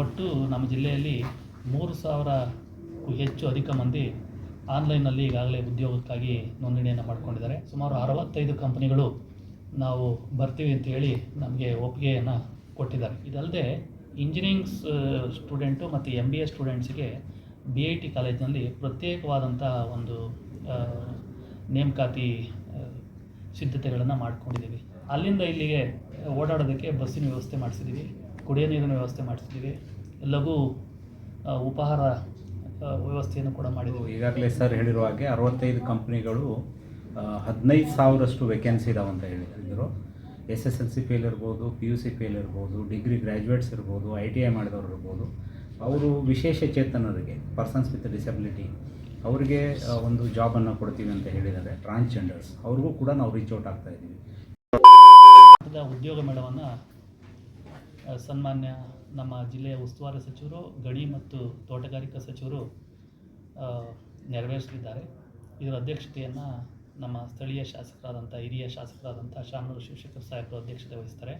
ಒಟ್ಟು ನಮ್ಮ ಜಿಲ್ಲೆಯಲ್ಲಿ ಮೂರು ಸಾವಿರಕ್ಕೂ ಹೆಚ್ಚು ಅಧಿಕ ಮಂದಿ ಆನ್ಲೈನಲ್ಲಿ ಈಗಾಗಲೇ ಉದ್ಯೋಗಕ್ಕಾಗಿ ನೋಂದಣಿಯನ್ನು ಮಾಡ್ಕೊಂಡಿದ್ದಾರೆ. ಸುಮಾರು ಅರವತ್ತೈದು ಕಂಪನಿಗಳು ನಾವು ಬರ್ತೀವಿ ಅಂತ ಹೇಳಿ ನಮಗೆ ಒಪ್ಪಿಗೆಯನ್ನು ಕೊಟ್ಟಿದ್ದಾರೆ. ಇದಲ್ಲದೆ ಇಂಜಿನಿಯರಿಂಗ್ಸ್ ಸ್ಟೂಡೆಂಟು ಮತ್ತು ಎಂ ಬಿ ಎ ಸ್ಟೂಡೆಂಟ್ಸಿಗೆ ಬಿ ಐ ಟಿ ಕಾಲೇಜಿನಲ್ಲಿ ಪ್ರತ್ಯೇಕವಾದಂಥ ಒಂದು ನೇಮಕಾತಿ ಸಿದ್ಧತೆಗಳನ್ನು ಮಾಡ್ಕೊಂಡಿದ್ದೀವಿ. ಅಲ್ಲಿಂದ ಇಲ್ಲಿಗೆ ಓಡಾಡೋದಕ್ಕೆ ಬಸ್ಸಿನ ವ್ಯವಸ್ಥೆ ಮಾಡಿಸಿದ್ದೀವಿ. ಕುಡಿಯೋ ನೀರಿನ ವ್ಯವಸ್ಥೆ ಮಾಡಿಸಿದ್ದೀವಿ. ಲಘು ಉಪಹಾರ ವ್ಯವಸ್ಥೆಯನ್ನು ಕೂಡ ಮಾಡಿದ್ದೀವಿ. ಈಗಾಗಲೇ ಸರ್ ಹೇಳಿರುವ ಹಾಗೆ ಅರವತ್ತೈದು ಕಂಪ್ನಿಗಳು ಹದಿನೈದು ಸಾವಿರಷ್ಟು ವೇಕೆನ್ಸಿ ಇದಾವೆ ಅಂತ ಹೇಳಿದ್ರು. S S L C fail ಇರ್ಬೋದು ಪಿ ಯು ಸಿ ಫೇಲ್ ಇರ್ಬೋದು ಡಿಗ್ರಿ ಗ್ರ್ಯಾಜುಯೇಟ್ಸ್ ಇರ್ಬೋದು ಐ ಟಿ ಐ ಮಾಡಿದವರು ಇರ್ಬೋದು. ಅವರು ವಿಶೇಷ ಚೇತನರಿಗೆ ಪರ್ಸನ್ಸ್ ವಿತ್ ಡಿಸಬಿಲಿಟಿ ಅವರಿಗೆ ಒಂದು ಜಾಬನ್ನು ಕೊಡ್ತೀವಿ ಅಂತ ಹೇಳಿದ್ದಾರೆ. ಟ್ರಾನ್ಸ್ಜೆಂಡರ್ಸ್ ಅವ್ರಿಗೂ ಕೂಡ ನಾವು ರೀಚ್ ಔಟ್ ಆಗ್ತಾ ಇದ್ದೀವಿ. ಉದ್ಯೋಗ ಮೇಳವನ್ನು ಸನ್ಮಾನ್ಯ ನಮ್ಮ ಜಿಲ್ಲೆಯ ಉಸ್ತುವಾರಿ ಸಚಿವರು, ಗಣಿ ಮತ್ತು ತೋಟಗಾರಿಕಾ ಸಚಿವರು ನೆರವೇರಿಸಲಿದ್ದಾರೆ. ಇದರ ಅಧ್ಯಕ್ಷತೆಯನ್ನು ನಮ್ಮ ಸ್ಥಳೀಯ ಶಾಸಕರಾದಂಥ, ಹಿರಿಯ ಶಾಸಕರಾದಂಥ ಶಾಮನೂರು ಶಿವಶೇಖರ್ ಸಾಹೇಬರು ಅಧ್ಯಕ್ಷತೆ ವಹಿಸ್ತಾರೆ.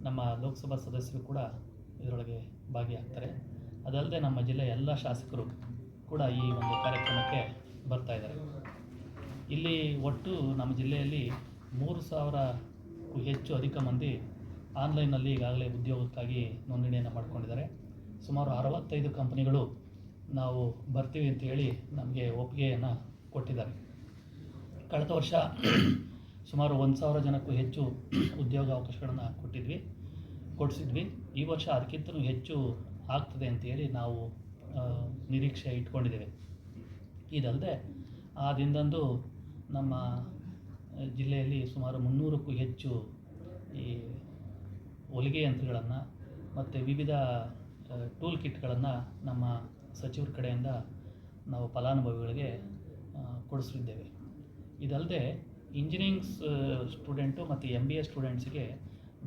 ನಮ್ಮ ಲೋಕಸಭಾ ಸದಸ್ಯರು ಕೂಡ ಇದರೊಳಗೆ ಭಾಗಿಯಾಗ್ತಾರೆ. ಅದಲ್ಲದೆ ನಮ್ಮ ಜಿಲ್ಲೆಯ ಎಲ್ಲ ಶಾಸಕರು ಕೂಡ ಈ ಒಂದು ಕಾರ್ಯಕ್ರಮಕ್ಕೆ ಬರ್ತಾ ಇದ್ದಾರೆ. ಇಲ್ಲಿ ಒಟ್ಟು ನಮ್ಮ ಜಿಲ್ಲೆಯಲ್ಲಿ ಮೂರು ಸಾವಿರಕ್ಕೂ ಹೆಚ್ಚು ಅಧಿಕ ಮಂದಿ ಆನ್ಲೈನಲ್ಲಿ ಈಗಾಗಲೇ ಉದ್ಯೋಗಕ್ಕಾಗಿ ನೋಂದಣಿಯನ್ನು ಮಾಡ್ಕೊಂಡಿದ್ದಾರೆ. ಸುಮಾರು ಅರವತ್ತೈದು ಕಂಪನಿಗಳು ನಾವು ಬರ್ತೀವಿ ಅಂತ ಹೇಳಿ ನಮಗೆ ಒಪ್ಪಿಗೆಯನ್ನು ಕೊಟ್ಟಿದ್ದಾರೆ. ಕಳೆದ ವರ್ಷ ಸುಮಾರು ಒಂದು ಸಾವಿರ ಜನಕ್ಕೂ ಹೆಚ್ಚು ಉದ್ಯೋಗ ಅವಕಾಶಗಳನ್ನು ಕೊಟ್ಟಿದ್ವಿ, ಕೊಡಿಸಿದ್ವಿ. ಈ ವರ್ಷ ಅದಕ್ಕಿಂತಲೂ ಹೆಚ್ಚು ಆಗ್ತದೆ ಅಂತೇಳಿ ನಾವು ನಿರೀಕ್ಷೆ ಇಟ್ಕೊಂಡಿದ್ದೇವೆ. ಇದಲ್ಲದೆ ಆ ದಿನದಂದು ನಮ್ಮ ಜಿಲ್ಲೆಯಲ್ಲಿ ಸುಮಾರು ಮುನ್ನೂರಕ್ಕೂ ಹೆಚ್ಚು ಈ ಹೊಲಿಗೆ ಯಂತ್ರಗಳನ್ನು ಮತ್ತು ವಿವಿಧ ಟೂಲ್ ಕಿಟ್ಗಳನ್ನು ನಮ್ಮ ಸಚಿವರ ಕಡೆಯಿಂದ ನಾವು ಫಲಾನುಭವಿಗಳಿಗೆ ಕೊಡಿಸಿದ್ದೇವೆ ಇದಲ್ಲದೆ ಇಂಜಿನಿಯರಿಂಗ್ಸ್ ಸ್ಟೂಡೆಂಟು ಮತ್ತು ಎಂ ಬಿ ಎ ಸ್ಟೂಡೆಂಟ್ಸಿಗೆ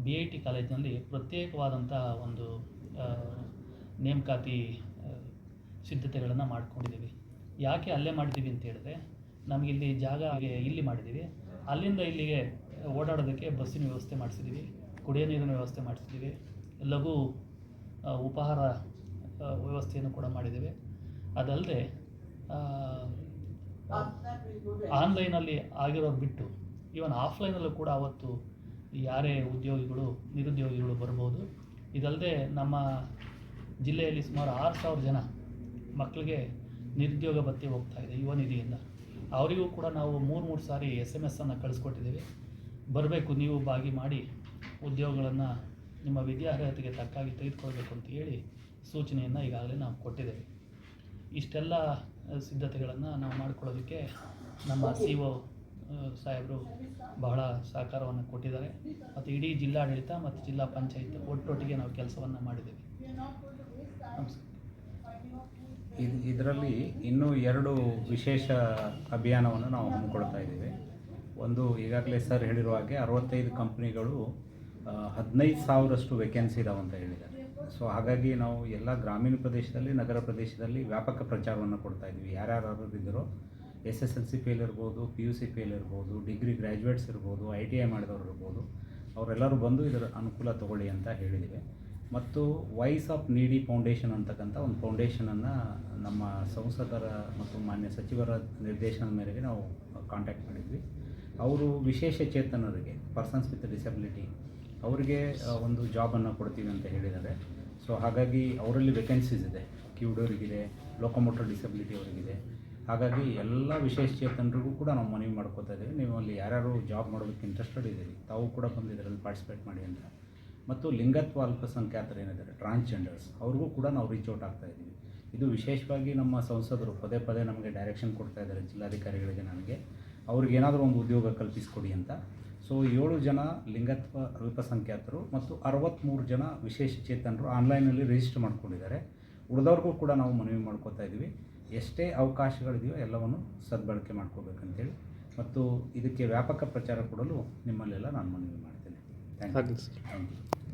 ಬಿ ಐ ಟಿ ಕಾಲೇಜಿನಲ್ಲಿ ಪ್ರತ್ಯೇಕವಾದಂಥ ಒಂದು ನೇಮಕಾತಿ ಸಿದ್ಧತೆಗಳನ್ನು ಮಾಡ್ಕೊಂಡಿದ್ದೀವಿ. ಯಾಕೆ ಅಲ್ಲೇ ಮಾಡಿದ್ದೀವಿ ಅಂತ ಹೇಳಿದ್ರೆ ನಮಗಿಲ್ಲಿ ಜಾಗ ಇಲ್ಲಿ ಮಾಡಿದ್ದೀವಿ. ಅಲ್ಲಿಂದ ಇಲ್ಲಿಗೆ ಓಡಾಡೋದಕ್ಕೆ ಬಸ್ಸಿನ ವ್ಯವಸ್ಥೆ ಮಾಡಿಸಿದ್ದೀವಿ. ಕುಡಿಯೋ ನೀರಿನ ವ್ಯವಸ್ಥೆ ಮಾಡಿಸಿದ್ದೀವಿ. ಲಘು ಉಪಹಾರ ವ್ಯವಸ್ಥೆಯನ್ನು ಕೂಡ ಮಾಡಿದ್ದೇವೆ. ಅದಲ್ಲದೆ ಆನ್ಲೈನಲ್ಲಿ ಆಗಿರೋದು ಬಿಟ್ಟು, ಈವನ್ ಆಫ್ಲೈನಲ್ಲೂ ಕೂಡ ಅವತ್ತು ಯಾರೇ ಉದ್ಯೋಗಿಗಳು, ನಿರುದ್ಯೋಗಿಗಳು ಬರ್ಬೋದು. ಇದಲ್ಲದೆ ನಮ್ಮ ಜಿಲ್ಲೆಯಲ್ಲಿ ಸುಮಾರು ಆರು ಸಾವಿರ ಜನ ಮಕ್ಕಳಿಗೆ ನಿರುದ್ಯೋಗ ಭತ್ಯೆ ಹೋಗ್ತಾ ಇದೆ ಯುವ ನಿಧಿಯಿಂದ. ಅವರಿಗೂ ಕೂಡ ನಾವು ಮೂರು ಮೂರು ಸಾರಿ ಎಸ್ ಎಂ ಎಸ್ಸನ್ನು ಕಳಿಸ್ಕೊಟ್ಟಿದ್ದೀವಿ. ಬರಬೇಕು, ನೀವು ಭಾಗಿ ಮಾಡಿ. ಉದ್ಯೋಗಗಳನ್ನು ನಿಮ್ಮ ವಿದ್ಯಾರ್ಹತೆಗೆ ತಕ್ಕಾಗಿ ತೆಗೆದುಕೊಳ್ಬೇಕು ಅಂತ ಹೇಳಿ ಸೂಚನೆಯನ್ನು ಈಗಾಗಲೇ ನಾವು ಕೊಟ್ಟಿದ್ದೇವೆ. ಇಷ್ಟೆಲ್ಲ ಸಿದ್ಧತೆಗಳನ್ನು ನಾವು ಮಾಡಿಕೊಳ್ಳೋದಕ್ಕೆ ನಮ್ಮ ಸಿ ಒ ಸಾಹೇಬರು ಬಹಳ ಸಹಕಾರವನ್ನು ಕೊಟ್ಟಿದ್ದಾರೆ. ಮತ್ತು ಇಡೀ ಜಿಲ್ಲಾಡಳಿತ ಮತ್ತು ಜಿಲ್ಲಾ ಪಂಚಾಯತ್ ಒಟ್ಟೊಟ್ಟಿಗೆ ನಾವು ಕೆಲಸವನ್ನು ಮಾಡಿದ್ದೇವೆ. ಇದು, ಇದರಲ್ಲಿ ಇನ್ನೂ ಎರಡು ವಿಶೇಷ ಅಭಿಯಾನವನ್ನು ನಾವು ಹಮ್ಮಿಕೊಳ್ತಾ ಇದ್ದೀವಿ. ಒಂದು ಈಗಾಗಲೇ ಸರ್ ಹೇಳಿರುವ ಹಾಗೆ ಅರವತ್ತೈದು ಕಂಪ್ನಿಗಳು ಹದಿನೈದು ಸಾವಿರಷ್ಟು ವೇಕೆನ್ಸಿ ಇದಾವೆ ಅಂತ ಹೇಳಿದ್ದಾರೆ. ಸೊ ಹಾಗಾಗಿ ನಾವು ಎಲ್ಲ ಗ್ರಾಮೀಣ ಪ್ರದೇಶದಲ್ಲಿ, ನಗರ ಪ್ರದೇಶದಲ್ಲಿ ವ್ಯಾಪಕ ಪ್ರಚಾರವನ್ನು ಕೊಡ್ತಾ ಇದ್ದೀವಿ. ಯಾರ್ಯಾರು ಇದ್ದರೂ S S L C fail ಇರ್ಬೋದು ಪಿ ಯು ಸಿ ಫೇಲ್ ಇರ್ಬೋದು ಡಿಗ್ರಿ ಗ್ರ್ಯಾಜುಯೇಟ್ಸ್ ಇರ್ಬೋದು ಐ ಟಿ ಐ ಮಾಡಿದವರು ಇರ್ಬೋದು, ಅವರೆಲ್ಲರೂ ಬಂದು ಇದರ ಅನುಕೂಲ ತಗೊಳ್ಳಿ ಅಂತ ಹೇಳಿದ್ದೀವಿ. ಮತ್ತು ವಾಯ್ಸ್ ಆಫ್ ನೀಡಿ ಫೌಂಡೇಶನ್ ಅಂತಕ್ಕಂಥ ಒಂದು ಫೌಂಡೇಶನನ್ನು ನಮ್ಮ ಸಂಸದರ ಮತ್ತು ಮಾನ್ಯ ಸಚಿವರ ನಿರ್ದೇಶನದ ಮೇರೆಗೆ ನಾವು ಕಾಂಟ್ಯಾಕ್ಟ್ ಮಾಡಿದ್ವಿ. ಅವರು ವಿಶೇಷ ಚೇತನರಿಗೆ ಪರ್ಸನ್ಸ್ ವಿತ್ ಡಿಸಬಿಲಿಟಿ ಅವರಿಗೆ ಒಂದು ಜಾಬನ್ನು ಕೊಡ್ತೀವಿ ಅಂತ ಹೇಳಿದ್ದಾರೆ. ಸೊ ಹಾಗಾಗಿ ಅವರಲ್ಲಿ ವೇಕೆನ್ಸೀಸ್ ಇದೆ. ಕ್ಯೂಡೋರಿಗಿದೆ ಲೋಕೋಮೋಟರ್ ಡಿಸಬಿಲಿಟಿ ಅವರಿಗಿದೆ. ಹಾಗಾಗಿ ಎಲ್ಲ ವಿಶೇಷ ಚೇತನರಿಗೂ ಕೂಡ ನಾವು ಮನವಿ ಮಾಡ್ಕೋತಾ ಇದ್ದೀವಿ. ನೀವು ಅಲ್ಲಿ ಯಾರ್ಯಾರು ಜಾಬ್ ಮಾಡೋದಕ್ಕೆ ಇಂಟ್ರೆಸ್ಟೆಡ್ ಇದ್ದೀರಿ, ತಾವು ಕೂಡ ಬಂದು ಇದರಲ್ಲಿ ಪಾರ್ಟಿಸಿಪೇಟ್ ಮಾಡಿ ಅಂತ. ಮತ್ತು ಲಿಂಗತ್ವ ಅಲ್ಪಸಂಖ್ಯಾತರು ಏನಿದ್ದಾರೆ ಟ್ರಾನ್ಸ್ಜೆಂಡರ್ಸ್ ಅವ್ರಿಗೂ ಕೂಡ ನಾವು ರೀಚ್ ಔಟ್ ಆಗ್ತಾ ಇದ್ದೀವಿ. ಇದು ವಿಶೇಷವಾಗಿ ನಮ್ಮ ಸಂಸದರು ಪದೇ ಪದೇ ನಮಗೆ ಡೈರೆಕ್ಷನ್ ಕೊಡ್ತಾ ಇದ್ದಾರೆ, ಜಿಲ್ಲಾಧಿಕಾರಿಗಳಿಗೆ ನನಗೆ. ಅವ್ರಿಗೆ ಏನಾದರೂ ಒಂದು ಉದ್ಯೋಗ ಕಲ್ಪಿಸಿಕೊಡಿ ಅಂತ. ಸೊ ಏಳು ಜನ ಲಿಂಗತ್ವ ಅಲ್ಪಸಂಖ್ಯಾತರು ಮತ್ತು ಅರವತ್ತ್ಮೂರು ಜನ ವಿಶೇಷ ಚೇತನರು ಆನ್ಲೈನಲ್ಲಿ ರಿಜಿಸ್ಟರ್ ಮಾಡ್ಕೊಂಡಿದ್ದಾರೆ. ಉಳಿದವ್ರಿಗೂ ಕೂಡ ನಾವು ಮನವಿ ಮಾಡ್ಕೋತಾ ಇದ್ದೀವಿ. ಎಷ್ಟೇ ಅವಕಾಶಗಳಿದೆಯೋ ಎಲ್ಲವನ್ನು ಸದ್ಬಳಕೆ ಮಾಡ್ಕೋಬೇಕಂತೇಳಿ. ಮತ್ತು ಇದಕ್ಕೆ ವ್ಯಾಪಕ ಪ್ರಚಾರ ಕೊಡಲು ನಿಮ್ಮಲ್ಲೆಲ್ಲ ನಾನು ಮನವಿ ಮಾಡ್ತೇನೆ. Thank you thank you